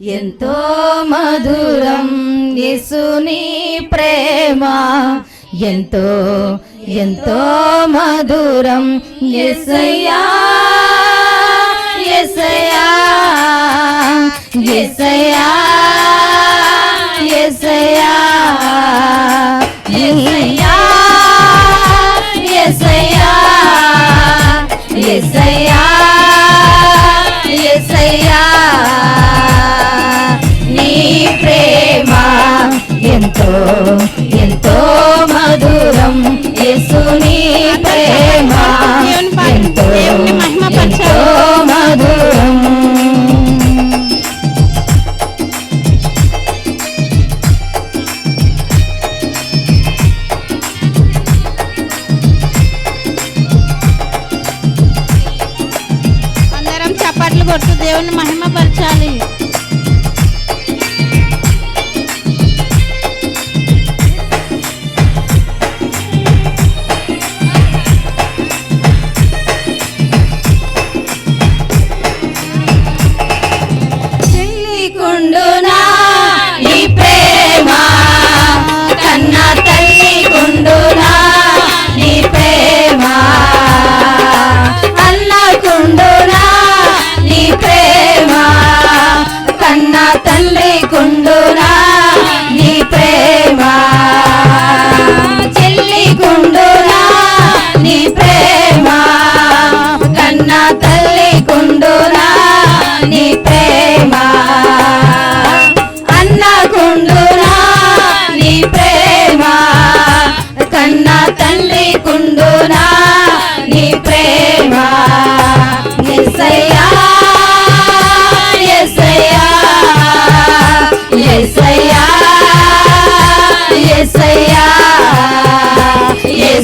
ఎంతో మధురం యేసుని ప్రేమ. ఎంతో ఎంతో మధురం ఎసయా ఎసయా ఎసయా ఎసయా देवन महिम परचाली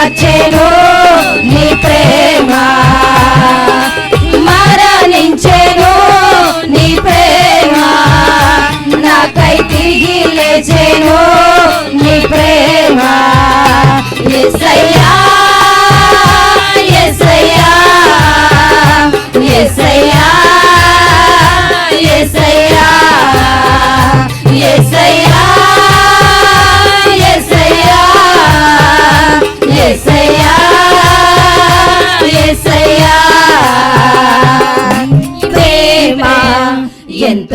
কাছে রো y en.